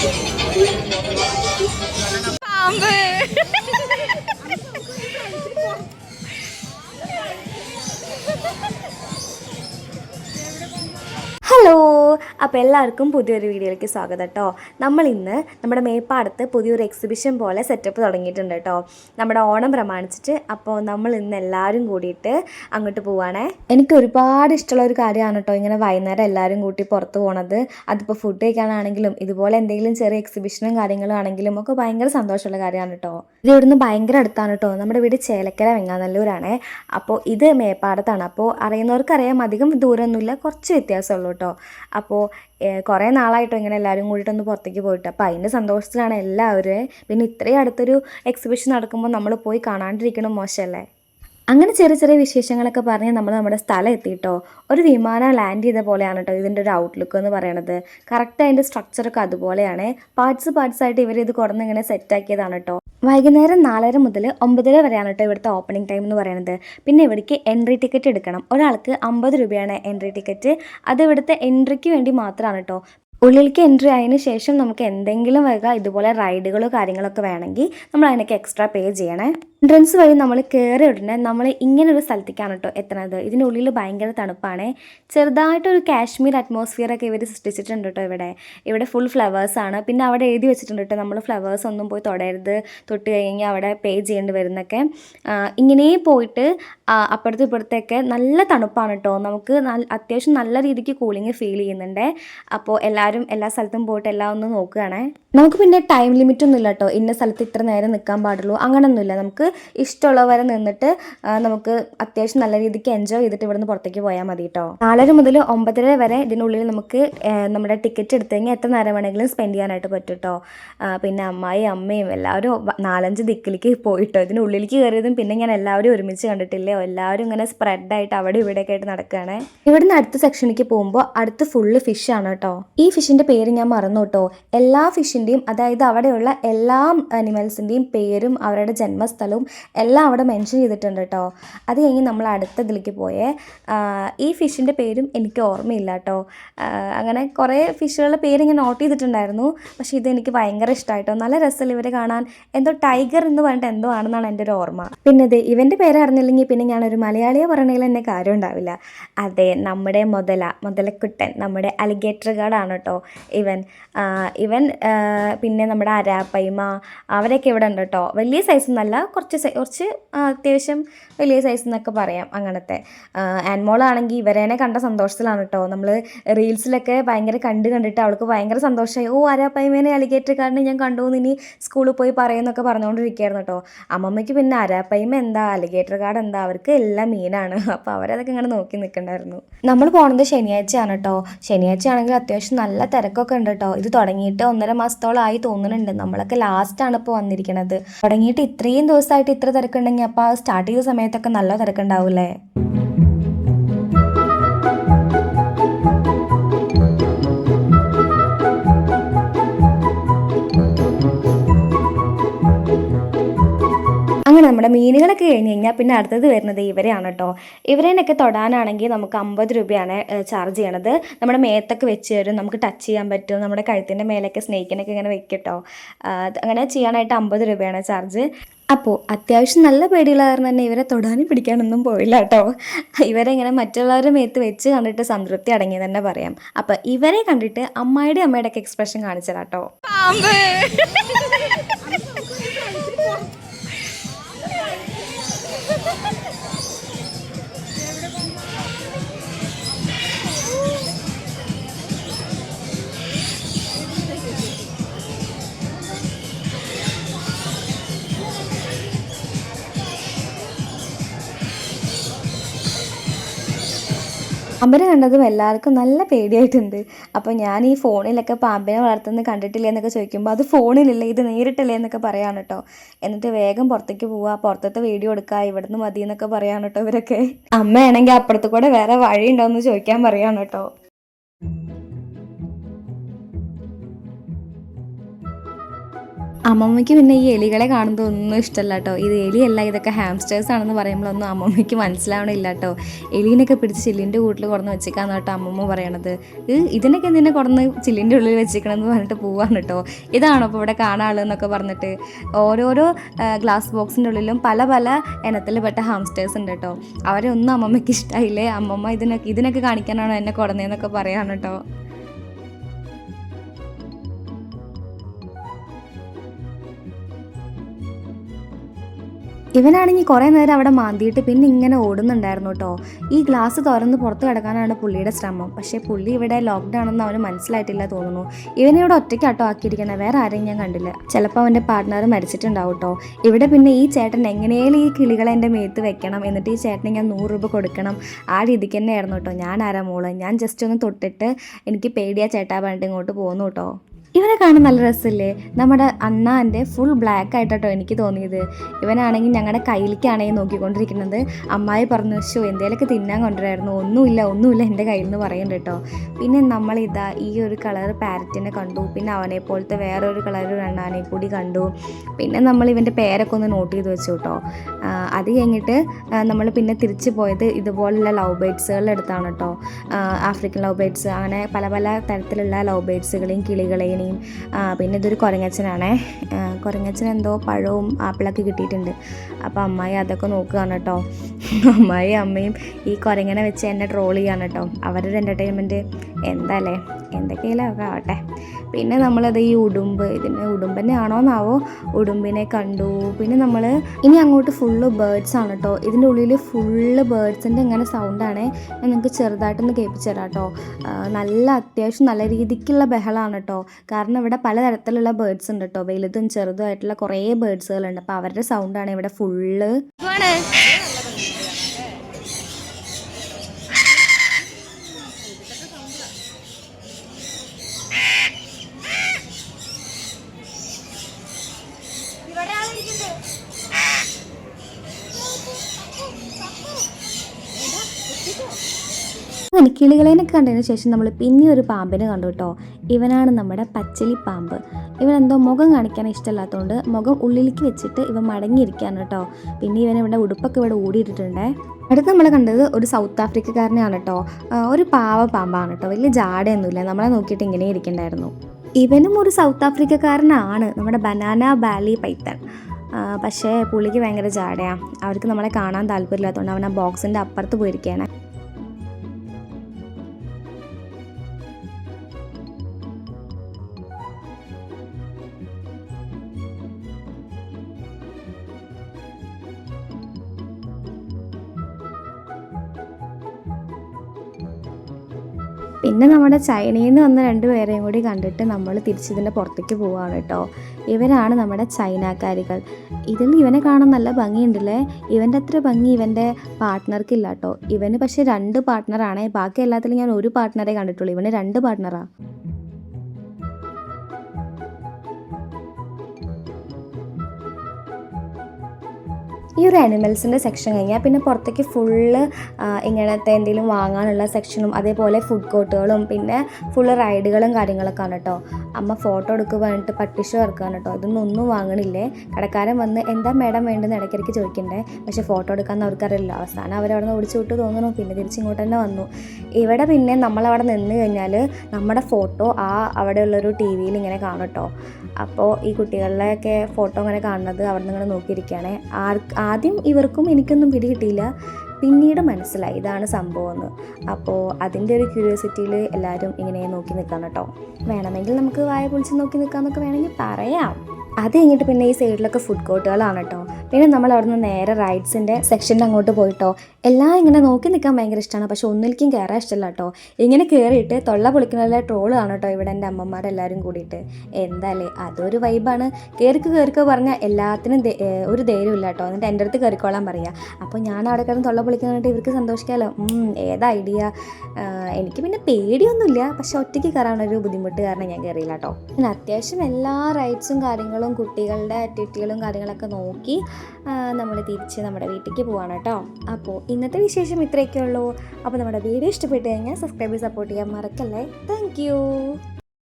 പാമ്പ് ഹലോ അപ്പോൾ എല്ലാവർക്കും പുതിയൊരു വീഡിയോയിലേക്ക് സ്വാഗതം കേട്ടോ നമ്മൾ ഇന്ന് നമ്മുടെ മേപ്പാടത്ത് പുതിയൊരു എക്സിബിഷൻ പോലെ സെറ്റപ്പ് തുടങ്ങിയിട്ടുണ്ട് കേട്ടോ നമ്മുടെ ഓണം പ്രമാണിച്ചിട്ട് അപ്പോൾ നമ്മൾ ഇന്ന് എല്ലാവരും കൂടിയിട്ട് അങ്ങോട്ട് പോവാണേ. എനിക്ക് ഒരുപാട് ഇഷ്ടമുള്ള ഒരു കാര്യമാണ് കേട്ടോ ഇങ്ങനെ വൈകുന്നേരം എല്ലാവരും കൂട്ടി പുറത്ത് പോണത്. അതിപ്പോൾ ഫുഡ് കഴിക്കാനാണെങ്കിലും ഇതുപോലെ എന്തെങ്കിലും ചെറിയ എക്സിബിഷനും കാര്യങ്ങളും ആണെങ്കിലും ഒക്കെ ഭയങ്കര സന്തോഷമുള്ള കാര്യമാണ് കേട്ടോ ഇത് ഇവിടുന്ന് ഭയങ്കര അടുത്താണ് കേട്ടോ നമ്മുടെ വീട് ചേലക്കര വെങ്ങാനല്ലൂരാണ്. അപ്പോൾ ഇത് മേപ്പാടത്താണ്. അപ്പോൾ അറിയുന്നവർക്കറിയാം അധികം ദൂരമൊന്നുമില്ല കുറച്ച് വ്യത്യാസമുള്ളൂ കേട്ടോ അപ്പോൾ കുറേ നാളായിട്ടോ ഇങ്ങനെ എല്ലാവരും കൂടിയിട്ടൊന്ന് പുറത്തേക്ക് പോയിട്ട്. അപ്പോൾ അതിന്റെ സന്തോഷത്തിലാണ് എല്ലാവരും. പിന്നെ ഇത്രയും അടുത്തൊരു എക്സിബിഷൻ നടക്കുമ്പോൾ നമ്മൾ പോയി കാണാണ്ടിരിക്കണം മോശമല്ലേ അങ്ങനെ ചെറിയ ചെറിയ വിശേഷങ്ങളൊക്കെ പറഞ്ഞ് നമ്മൾ നമ്മുടെ സ്ഥലം എത്തിയിട്ടോ. ഒരു വിമാനം ലാൻഡ് ചെയ്ത പോലെയാണ് കേട്ടോ ഇതിന്റെ ഒരു ഔട്ട്ലുക്ക് എന്ന് പറയണത്. കറക്റ്റ് അതിന്റെ സ്ട്രക്ചറൊക്കെ അതുപോലെയാണ്. പാർട്സ് പാർട്സ് ആയിട്ട് ഇവർ ഇത് കുറഞ്ഞ് ഇങ്ങനെ സെറ്റാക്കിയതാണ് കേട്ടോ വൈകുന്നേരം നാലര മുതൽ ഒമ്പതര വരെയാണ് കേട്ടോ ഇവിടുത്തെ ഓപ്പണിംഗ് ടൈം എന്ന് പറയുന്നത്. പിന്നെ ഇവിടേക്ക് എൻട്രി ടിക്കറ്റ് എടുക്കണം. ഒരാൾക്ക് അമ്പത് രൂപയാണ് എൻട്രി ടിക്കറ്റ് അത് ഇവിടുത്തെ എൻട്രിക്ക് വേണ്ടി മാത്രമാണ് കേട്ടോ. ഉള്ളിലേക്ക് എൻട്രി ആയതിനു ശേഷം നമുക്ക് എന്തെങ്കിലും വക ഇതുപോലെ റൈഡുകളോ കാര്യങ്ങളൊക്കെ വേണമെങ്കിൽ നമ്മൾ അതിനൊക്കെ എക്സ്ട്രാ പേ ചെയ്യണേ. എൻട്രൻസ് വഴി നമ്മൾ കയറി ഉടനെ നമ്മൾ ഇങ്ങനൊരു സ്ഥലത്തേക്കാണ് കേട്ടോ എത്തണത്. ഇതിനുള്ളിൽ ഭയങ്കര തണുപ്പാണ്. ചെറുതായിട്ടൊരു കാശ്മീർ അറ്റ്മോസ്ഫിയർ ഒക്കെ ഇവർ സൃഷ്ടിച്ചിട്ടുണ്ട് കേട്ടോ ഇവിടെ. ഇവിടെ ഫുൾ ഫ്ലവേഴ്സ് ആണ്. പിന്നെ അവിടെ എഴുതി വെച്ചിട്ടുണ്ട് കേട്ടോ നമ്മൾ ഫ്ലവേഴ്സ് ഒന്നും പോയി തൊടരുത്. തൊട്ട് കഴിഞ്ഞാൽ അവിടെ പേ ചെയ്യേണ്ടി വരുന്നൊക്കെ. ഇങ്ങനെ പോയിട്ട് അപ്പുറത്തും ഇപ്പുറത്തൊക്കെ നല്ല തണുപ്പാണ് കേട്ടോ നമുക്ക് അത്യാവശ്യം നല്ല രീതിക്ക് കൂളിംഗ് ഫീൽ ചെയ്യുന്നുണ്ട്. അപ്പോൾ എല്ലാവരും എല്ലാ സ്ഥലത്തും പോയിട്ട് എല്ലാം ഒന്ന് നോക്കുകയാണേ നമുക്ക് പിന്നെ ടൈം ലിമിറ്റ് ഒന്നും ഇല്ല കേട്ടോ ഇന്ന സ്ഥലത്ത് ഇത്ര നേരം നിൽക്കാൻ പാടുള്ളൂ. അങ്ങനൊന്നുമില്ല. നമുക്ക് ഇഷ്ടമുള്ളവരെ നിന്നിട്ട് നമുക്ക് അത്യാവശ്യം നല്ല രീതിക്ക് എൻജോയ് ചെയ്തിട്ട് ഇവിടുന്ന് പുറത്തേക്ക് പോയാൽ മതി കേട്ടോ നാലര മുതൽ ഒമ്പതര വരെ ഇതിനുള്ളിൽ നമുക്ക് നമ്മുടെ ടിക്കറ്റ് എടുത്തു കഴിഞ്ഞാൽ എത്ര നേരം വേണമെങ്കിലും സ്പെൻഡ് ചെയ്യാനായിട്ട് പറ്റും കേട്ടോ പിന്നെ അമ്മായി അമ്മയും എല്ലാവരും നാലഞ്ച് ദിക്കിലേക്ക് പോയിട്ടോ. ഇതിനുള്ളിലേക്ക് കയറിയതും പിന്നെ ഞാൻ എല്ലാവരും ഒരുമിച്ച് കണ്ടിട്ടില്ലേ? എല്ലാവരും ഇങ്ങനെ സ്പ്രെഡായിട്ട് അവിടെ ഇവിടെയൊക്കെ ആയിട്ട് നടക്കുകയാണ് ഇവിടുന്ന് അടുത്ത സെക്ഷനിലേക്ക് പോകുമ്പോൾ അടുത്ത് ഫുള്ള് ഫിഷ് ആണ് കേട്ടോ ഈ ഫിഷിന്റെ പേര് ഞാൻ മറന്നു കേട്ടോ എല്ലാ ഫിഷിന്റെയും അതായത് അവിടെയുള്ള എല്ലാ അനിമൽസിന്റെയും പേരും അവരുടെ ജന്മസ്ഥലവും എല്ലാം അവിടെ മെൻഷൻ ചെയ്തിട്ടുണ്ട് കേട്ടോ അത് കഴിഞ്ഞ് നമ്മൾ അടുത്ത ഇതിലേക്ക് പോയേ. ഈ ഫിഷിന്റെ പേരും എനിക്ക് ഓർമ്മയില്ല കേട്ടോ അങ്ങനെ കുറേ ഫിഷുകളുടെ പേര് ഞാൻ നോട്ട് ചെയ്തിട്ടുണ്ടായിരുന്നു. പക്ഷേ ഇത് എനിക്ക് ഭയങ്കര ഇഷ്ടമായിട്ടോ നല്ല രസമല്ല ഇവരെ കാണാൻ. എന്തോ ടൈഗർ എന്ന് പറഞ്ഞിട്ട് എന്തോ ആണെന്നാണ് എന്റെ ഒരു ഓർമ്മ. പിന്നെ ഇത് ഇവന്റെ പേര് അറിഞ്ഞില്ലെങ്കിൽ പിന്നെ ഞാനൊരു മലയാളിയെ പറഞ്ഞതിൽ എന്നെ കാര്യം ഉണ്ടാവില്ല. അതെ നമ്മുടെ മുതല മുതലക്കുട്ടൻ നമ്മുടെ അലിഗേറ്റർ ഗാർഡാണ് കേട്ടോ ഇവൻ. ഇവൻ പിന്നെ നമ്മുടെ അരാപ്പൈമ അവരൊക്കെ ഇവിടെ ഉണ്ട് കേട്ടോ വലിയ സൈസ് ഒന്നല്ല കുറച്ച് കുറച്ച് അത്യാവശ്യം വലിയ സൈസ് എന്നൊക്കെ പറയാം അങ്ങനത്തെ. ആൻമോളാണെങ്കിൽ ഇവരേനെ കണ്ട സന്തോഷത്തിലാണ് കേട്ടോ നമ്മൾ റീൽസിലൊക്കെ ഭയങ്കര കണ്ട് കണ്ടിട്ട് അവൾക്ക് ഭയങ്കര സന്തോഷമായി ഓ അരാപ്പൈമേനെ അലിഗേറ്റർ കാരണം ഞാൻ കണ്ടു ഇനി സ്കൂളിൽ പോയി പറയുന്നൊക്കെ പറഞ്ഞുകൊണ്ടിരിക്കുകയായിരുന്നു കേട്ടോ അമ്മമ്മയ്ക്ക് പിന്നെ അരാപ്പൈമ എന്താ അലിഗേറ്റർ കാർഡ് എന്താ അവർക്ക് എല്ലാം മീനാണ്. അപ്പോൾ അവരതൊക്കെ ഇങ്ങനെ നോക്കി നിൽക്കണ്ടായിരുന്നു നമ്മൾ പോണത് ശനിയാഴ്ചയാണ് കേട്ടോ ശനിയാഴ്ച ആണെങ്കിൽ അത്യാവശ്യം നല്ല തിരക്കൊക്കെ ഉണ്ട് കേട്ടോ ഇത് തുടങ്ങിയിട്ട് ഒന്നര മാസത്തോളം ആയി തോന്നുന്നുണ്ട്. നമ്മളൊക്കെ ലാസ്റ്റാണ് ഇപ്പോൾ വന്നിരിക്കുന്നത് തുടങ്ങിയിട്ട് ഇത്രയും ദിവസമായിട്ട് ഇത്ര തിരക്കുണ്ടെങ്കിൽ അപ്പോൾ സ്റ്റാർട്ട് ചെയ്ത സമയത്തൊക്കെ നല്ല തിരക്കുണ്ടാവൂലേ നമ്മുടെ മീനുകളൊക്കെ കഴിഞ്ഞ് കഴിഞ്ഞാൽ പിന്നെ അടുത്തത് വരുന്നത് ഇവരെയാണ് കേട്ടോ. ഇവരേനൊക്കെ തൊടാനാണെങ്കിൽ നമുക്ക് അമ്പത് രൂപയാണ് ചാർജ് ചെയ്യണത്. നമ്മുടെ മേത്തൊക്കെ വെച്ച് തരും നമുക്ക് ടച്ച് ചെയ്യാൻ പറ്റും. നമ്മുടെ കഴുത്തിന്റെ മേലൊക്കെ സ്നേഹിക്കനൊക്കെ ഇങ്ങനെ വെക്കും കേട്ടോ. അങ്ങനെ ചെയ്യാനായിട്ട് അമ്പത് രൂപയാണ് ചാർജ് അപ്പോൾ അത്യാവശ്യം നല്ല പേടിയുള്ള കാരണം തന്നെ ഇവരെ തൊടാനും പിടിക്കാനൊന്നും പോയില്ല കേട്ടോ. ഇവരെ ഇങ്ങനെ മറ്റുള്ളവരുടെ മേത്ത് വെച്ച് കണ്ടിട്ട് സംതൃപ്തി അടങ്ങി തന്നെ പറയാം. അപ്പം ഇവരെ കണ്ടിട്ട് അമ്മായിയുടെ അമ്മയുടെ ഒക്കെ എക്സ്പ്രഷൻ കാണിച്ചതാ പാമ്പിനെ കണ്ടതും എല്ലാവർക്കും നല്ല പേടിയായിട്ടുണ്ട്. അപ്പോൾ ഞാൻ ഈ ഫോണിലൊക്കെ പാമ്പിനെ വളർത്തുന്നത് കണ്ടിട്ടില്ലേ എന്നൊക്കെ ചോദിക്കുമ്പോൾ അത് ഫോണിലില്ല? ഇത് നേരിട്ടല്ലേ? എന്നൊക്കെ പറയാണ് കേട്ടോ. എന്നിട്ട് വേഗം പുറത്തേക്ക് പോവുക പുറത്തത്തെ വീഡിയോ എടുക്കുക ഇവിടുന്ന് മതി എന്നൊക്കെ പറയാണ് കേട്ടോ ഇവരൊക്കെ. അമ്മയാണെങ്കിൽ അപ്പുറത്ത് കൂടെ വേറെ വഴി ഉണ്ടോ എന്ന് ചോദിക്കാൻ പറയാണ് കേട്ടോ. അമ്മമ്മയ്ക്ക് പിന്നെ ഈ എലികളെ കാണുന്നത് ഒന്നും ഇഷ്ടമല്ല കേട്ടോ. ഇത് എലിയല്ല ഇതൊക്കെ ഹാംസ്റ്റേഴ്സ് ആണെന്ന് പറയുമ്പോഴൊന്നും അമ്മമ്മയ്ക്ക് മനസ്സിലാവണില്ല കേട്ടോ എലീനൊക്കെ പിടിച്ച് ചില്ലിന്റെ കൂട്ടിൽ കുറന്ന് വെച്ചേക്കാന്ന് കേട്ടോ അമ്മമ്മ പറയണത്. ഇതിനൊക്കെ എന്തിനെ കുറന്ന് ചില്ലിന്റെ ഉള്ളിൽ വെച്ചേക്കണമെന്ന് പറഞ്ഞിട്ട് പോവാണ് കേട്ടോ. ഇതാണോ അപ്പോൾ ഇവിടെ കാണാനുള്ളതെന്നൊക്കെ പറഞ്ഞിട്ട് ഓരോരോ ഗ്ലാസ് ബോക്സിന്റെ ഉള്ളിലും പല പല ഇനത്തിൽ പെട്ട ഹാംസ്റ്റേഴ്സ് ഉണ്ട് കേട്ടോ. അവരെ ഒന്നും അമ്മമ്മയ്ക്ക് ഇഷ്ടമായില്ലേ അമ്മമ്മ ഇതിനൊക്കെ ഇതിനൊക്കെ കാണിക്കാനാണോ എന്നെ കുറഞ്ഞതെന്നൊക്കെ പറയാണ് കേട്ടോ. ഇവനാണെങ്കിൽ കുറേ നേരം അവിടെ മാന്തിയിട്ട് പിന്നെ ഇങ്ങനെ ഓടുന്നുണ്ടായിരുന്നു കേട്ടോ ഈ ഗ്ലാസ് തുറന്ന് പുറത്ത് കിടക്കാനാണ് പുള്ളിയുടെ ശ്രമം. പക്ഷേ പുള്ളി ഇവിടെ ലോക്ക്ഡൗൺ ആണെന്ന് അവന് മനസ്സിലായിട്ടില്ല തോന്നുന്നു. ഇവനെ ഇവിടെ ഒറ്റയ്ക്ക് ആട്ടോ ആക്കിയിരിക്കണേ വേറെ ആരെയും ഞാൻ കണ്ടില്ല. ചിലപ്പോൾ അവന്റെ പാർട്ട്ണർ മരിച്ചിട്ടുണ്ടാവും കേട്ടോ ഇവിടെ പിന്നെ ഈ ചേട്ടൻ എങ്ങനെയും ഈ കിളികളെ എന്റെ മേത്ത് വെക്കണം. എന്നിട്ട് ഈ ചേട്ടന് ഞാൻ നൂറ് രൂപ കൊടുക്കണം. ആ രീതിക്ക് തന്നെയായിരുന്നു കേട്ടോ ഞാൻ ആരാ മോൾ? ഞാൻ ജസ്റ്റ് ഒന്ന് തൊട്ടിട്ട് എനിക്ക് പേടിയാ ചേട്ടാ പറഞ്ഞിട്ട് ഇങ്ങോട്ട് പോകുന്നു കേട്ടോ ഇവനെ കാണാൻ നല്ല രസമില്ലേ? നമ്മുടെ അണ്ണാന്റെ ഫുൾ ബ്ലാക്ക് ആയിട്ടോ എനിക്ക് തോന്നിയത്. ഇവനാണെങ്കിൽ ഞങ്ങളുടെ കയ്യിലേക്കാണെങ്കിൽ നോക്കിക്കൊണ്ടിരിക്കുന്നത്. അമ്മായി പറഞ്ഞു ഷോ എന്തേലൊക്കെ തിന്നാൻ കൊണ്ടുവരായിരുന്നു. ഒന്നുമില്ല ഒന്നുമില്ല എന്റെ കയ്യിൽ നിന്ന് പറയുന്നുണ്ട് കേട്ടോ പിന്നെ നമ്മളിതാ ഈ ഒരു കളർ പാരറ്റിനെ കണ്ടു. പിന്നെ അവനെ പോലത്തെ വേറൊരു കളർ അണ്ണാനെ കൂടി കണ്ടു. പിന്നെ നമ്മൾ ഇവന്റെ പേരൊക്കെ ഒന്ന് നോട്ട് ചെയ്ത് വെച്ചു കേട്ടോ അത് കഴിഞ്ഞിട്ട് നമ്മൾ പിന്നെ തിരിച്ചു പോയത് ഇതുപോലുള്ള ലവ് ബേഡ്സുകളുടെ അടുത്താണ് കേട്ടോ ആഫ്രിക്കൻ ലവ് ബേഡ്സ് അങ്ങനെ പല പല തരത്തിലുള്ള ലവ് ബേഡ്സുകളെയും കിളികളെയും ആ, പിന്നെ ഇതൊരു കുരങ്ങച്ചനാണേ. കുരങ്ങച്ചൻ എന്തോ പഴവും ആപ്പിളൊക്കെ കിട്ടിയിട്ടുണ്ട്. അപ്പോൾ അമ്മായി അതൊക്കെ നോക്കുകയാണ് കേട്ടോ. അമ്മായി അമ്മയും ഈ കുരങ്ങനെ വെച്ച് എന്നെ ട്രോൾ ചെയ്യാണ് കേട്ടോ. അവരുടെ എന്റർടൈൻമെന്റ് എന്താ അല്ലേ എന്തൊക്കെയാലും ആവട്ടെ. പിന്നെ നമ്മളത് ഈ ഉടുമ്പ് ഇതിന് ഉടുമ്പ് തന്നെ ആണോന്നാവോ ഉടുമ്പിനെ കണ്ടു. പിന്നെ നമ്മൾ ഇനി അങ്ങോട്ട് ഫുള്ള് ബേർഡ്സ് ആണ് കേട്ടോ. ഇതിന്റെ ഉള്ളിൽ ഫുള്ള് ബേർഡ്സിന്റെ ഇങ്ങനെ സൗണ്ടാണ് ഞാൻ നിങ്ങൾക്ക് ചെറുതായിട്ടൊന്ന് കേൾപ്പിച്ചു തരാം കേട്ടോ. നല്ല അത്യാവശ്യം നല്ല രീതിക്കുള്ള ബഹളമാണ് കേട്ടോ. കാരണം ഇവിടെ പലതരത്തിലുള്ള ബേർഡ്സ് ഉണ്ട് കേട്ടോ വലുതും ചെറുതും ആയിട്ടുള്ള കുറേ ബേർഡ്സുകളുണ്ട് അപ്പോൾ അവരുടെ സൗണ്ടാണ് ഇവിടെ ഫുള്ള് കിളികളേനൊക്കെ കണ്ടതിന് ശേഷം നമ്മൾ പിന്നെ ഒരു പാമ്പിനെ കണ്ടു കേട്ടോ. ഇവനാണ് നമ്മുടെ പച്ചലി പാമ്പ്. ഇവൻ എന്തോ മുഖം കാണിക്കാൻ ഇഷ്ടമല്ലാത്തതുകൊണ്ട് മുഖം ഉള്ളിലേക്ക് വെച്ചിട്ട് ഇവൻ മടങ്ങിയിരിക്കുകയാണ് കേട്ടോ. പിന്നെ ഇവൻ ഇവിടെ ഉടുപ്പൊക്കെ ഇവിടെ ഓടിയിട്ടിട്ടുണ്ടേ അടുത്ത് നമ്മൾ കണ്ടത് ഒരു സൗത്ത് ആഫ്രിക്കക്കാരനെയാണ് കേട്ടോ. ഒരു പാവ പാമ്പാണ് കേട്ടോ. വലിയ ജാടയൊന്നുമില്ല. നമ്മളെ നോക്കിയിട്ട് ഇങ്ങനെ ഇരിക്കണ്ടായിരുന്നു. ഇവനും ഒരു സൗത്ത് ആഫ്രിക്കക്കാരനാണ്. നമ്മുടെ ബനാന ബാലി പൈത്തൺ. പക്ഷേ പുള്ളിക്ക് ഭയങ്കര ജാടയാണ് അവർക്ക് നമ്മളെ കാണാൻ താല്പര്യമില്ലാത്തതുകൊണ്ട് അവൻ ആ ബോക്സിന്റെ അപ്പുറത്ത് പോയിരിക്കുകയാണ്. പിന്നെ നമ്മുടെ ചൈനയിൽ നിന്ന് വന്ന രണ്ട് പേരെയും കൂടി കണ്ടിട്ട് നമ്മൾ തിരിച്ചിതിന്റെ പുറത്തേക്ക് പോവുകയാണ് കേട്ടോ. ഇവരാണ് നമ്മുടെ ചൈനക്കാരികൾ. ഇതിൽ ഇവനെ കാണാൻ നല്ല ഭംഗിയുണ്ടല്ലേ? ഇവന്റെ അത്ര ഭംഗി ഇവന്റെ പാർട്ട്ണർക്കില്ല കേട്ടോ. ഇവന് പക്ഷേ രണ്ട് പാർട്ട്ണറാണ്. ബാക്കി എല്ലാത്തിലും ഞാൻ ഒരു പാർട്ട്ണറെ കണ്ടിട്ടുള്ളൂ. ഇവന് രണ്ട് പാർട്ട്ണറാണ് ഈ ഒരു അനിമൽസിന്റെ സെക്ഷൻ കഴിഞ്ഞാൽ പിന്നെ പുറത്തേക്ക് ഫുള്ള് ഇങ്ങനത്തെ എന്തെങ്കിലും വാങ്ങാനുള്ള സെക്ഷനും അതേപോലെ ഫുഡ് കോർട്ടുകളും പിന്നെ ഫുള്ള് റൈഡുകളും കാര്യങ്ങളൊക്കെ ആണ് കേട്ടോ അമ്മ ഫോട്ടോ എടുക്കുക പറഞ്ഞിട്ട് പട്ടിഷോ ഇറക്കുകയാണ് കേട്ടോ ഇതൊന്നും ഒന്നും വാങ്ങണില്ലേ? കടക്കാരൻ വന്ന് എന്താ മേഡം വേണ്ടെന്ന് ഇടയ്ക്കിടയ്ക്ക് ചോദിക്കണ്ടേ? പക്ഷേ ഫോട്ടോ എടുക്കാമെന്ന് അവർക്കറിയില്ല. അവസാനം അവരവിടെ നിന്ന് ഓടിച്ചു വിട്ട് തോന്നുന്നു പിന്നെ തിരിച്ചിങ്ങോട്ട് തന്നെ വന്നു. ഇവിടെ പിന്നെ നമ്മളവിടെ നിന്ന് കഴിഞ്ഞാൽ നമ്മുടെ ഫോട്ടോ ആ അവിടെയുള്ളൊരു ടി വിയിൽ ഇങ്ങനെ കാണും കേട്ടോ അപ്പോൾ ഈ കുട്ടികളുടെയൊക്കെ ഫോട്ടോ അങ്ങനെ കാണുന്നത് അവിടെ നിന്ന് ഇങ്ങനെ നോക്കിയിരിക്കുകയാണ്. ആർ ആദ്യം ഇവർക്കും എനിക്കൊന്നും പിടികിട്ടിയില്ല. പിന്നീട് മനസ്സിലായി ഇതാണ് സംഭവം എന്ന്. അപ്പോൾ അതിന്റെ ഒരു ക്യൂരിയോസിറ്റിയിൽ എല്ലാവരും ഇങ്ങനെ നോക്കി നിൽക്കാം കേട്ടോ. വേണമെങ്കിൽ നമുക്ക് വായ പൊളിച്ച് നോക്കി നിൽക്കാമെന്നൊക്കെ വേണമെങ്കിൽ പറയാം. അത് കഴിഞ്ഞിട്ട് പിന്നെ ഈ സൈഡിലൊക്കെ ഫുഡ് കോർട്ടുകളാണ് കേട്ടോ. പിന്നെ നമ്മൾ അവിടെ നിന്ന് നേരെ റൈഡ്സിന്റെ സെക്ഷനിൽ അങ്ങോട്ട് പോയിട്ടോ. എല്ലാം ഇങ്ങനെ നോക്കി നിൽക്കാൻ ഭയങ്കര ഇഷ്ടമാണ് പക്ഷെ ഒന്നിലേക്കും കയറാൻ ഇഷ്ടമല്ല കേട്ടോ. ഇങ്ങനെ കയറിയിട്ട് തൊള്ള പൊളിക്കുന്ന ആണ് കേട്ടോ ഇവിടെ എന്റെ അമ്മമാരെല്ലാവരും കൂടിയിട്ട്. എന്തായാലേ അതൊരു വൈബാണ് കയറിക്ക് കയറിക്കോ പറഞ്ഞാൽ എല്ലാത്തിനും ഒരു ധൈര്യം ഇല്ല കേട്ടോ. എന്നിട്ട് എന്റെ അടുത്ത് കയറിക്കോളാൻ പറയുക അപ്പോൾ ഞാൻ അവിടെ കിടന്ന് തൊള്ള പൊളിക്കുന്നിട്ട് ഇവർക്ക് സന്തോഷിക്കാമല്ലോ ഏതാ ഐഡിയ എനിക്ക് പിന്നെ പേടിയൊന്നുമില്ല. പക്ഷെ ഒറ്റയ്ക്ക് കയറാനൊരു ബുദ്ധിമുട്ട് കാരണം ഞാൻ കയറിയില്ല കേട്ടോ. പിന്നെ അത്യാവശ്യം എല്ലാ റൈറ്റ്സും കാര്യങ്ങളും കുട്ടികളുടെ ആക്ടിവിറ്റികളും കാര്യങ്ങളൊക്കെ നോക്കി നമ്മൾ തിരിച്ച് നമ്മുടെ വീട്ടിലേക്ക് പോവാണ് കേട്ടോ. അപ്പോൾ ഇന്നത്തെ വിശേഷം ഇത്രയൊക്കെ ഉള്ളൂ അപ്പോൾ നമ്മുടെ വീഡിയോ ഇഷ്ടപ്പെട്ട് കഴിഞ്ഞാൽ സബ്സ്ക്രൈബ് സപ്പോർട്ട് ചെയ്യാൻ മറക്കല്ലേ? താങ്ക്